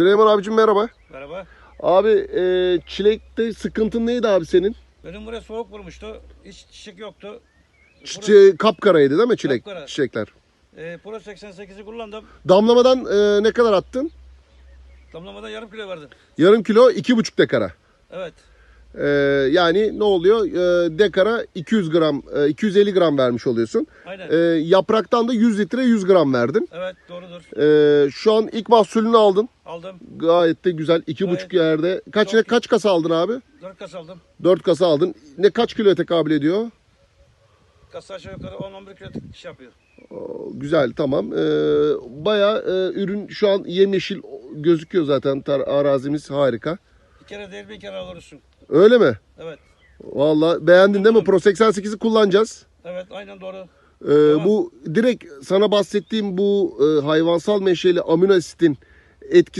Süleyman abicim merhaba. Merhaba. Abi e, çilekte sıkıntın neydi abi senin? Benim buraya soğuk vurmuştu. Hiç çiçek yoktu. Çiçe, kapkaraydı değil mi çilek Kapkara. çiçekler? E, Pro 88'i kullandım. Damlamadan e, ne kadar attın? Damlamadan yarım kilo verdim. Yarım kilo iki buçuk dekara. Evet. E, yani ne oluyor? E, dekara 200 gram, e, 250 gram vermiş oluyorsun. Aynen. E, yapraktan da 100 litre 100 gram verdin. Evet doğrudur. E, şu an ilk mahsulünü aldın. Aldım. Gayet de güzel. iki Gayet buçuk yerde. Kaç çok kaç kasa aldın abi? 4 kasa aldım. 4 kasa aldın. Ne kaç kiloya tekabül ediyor? Kasa aşağı yukarı 10-11 kilo iş yapıyor. Güzel tamam. Ee, bayağı e, ürün şu an yemyeşil gözüküyor zaten. Tar arazimiz harika. Bir kere değil bir kere alırısın. Öyle mi? Evet. Vallahi beğendin değil mi? Pro 88'i kullanacağız. Evet aynen doğru. Ee. Bu direkt sana bahsettiğim bu e, hayvansal menşeli amino asitin etkisi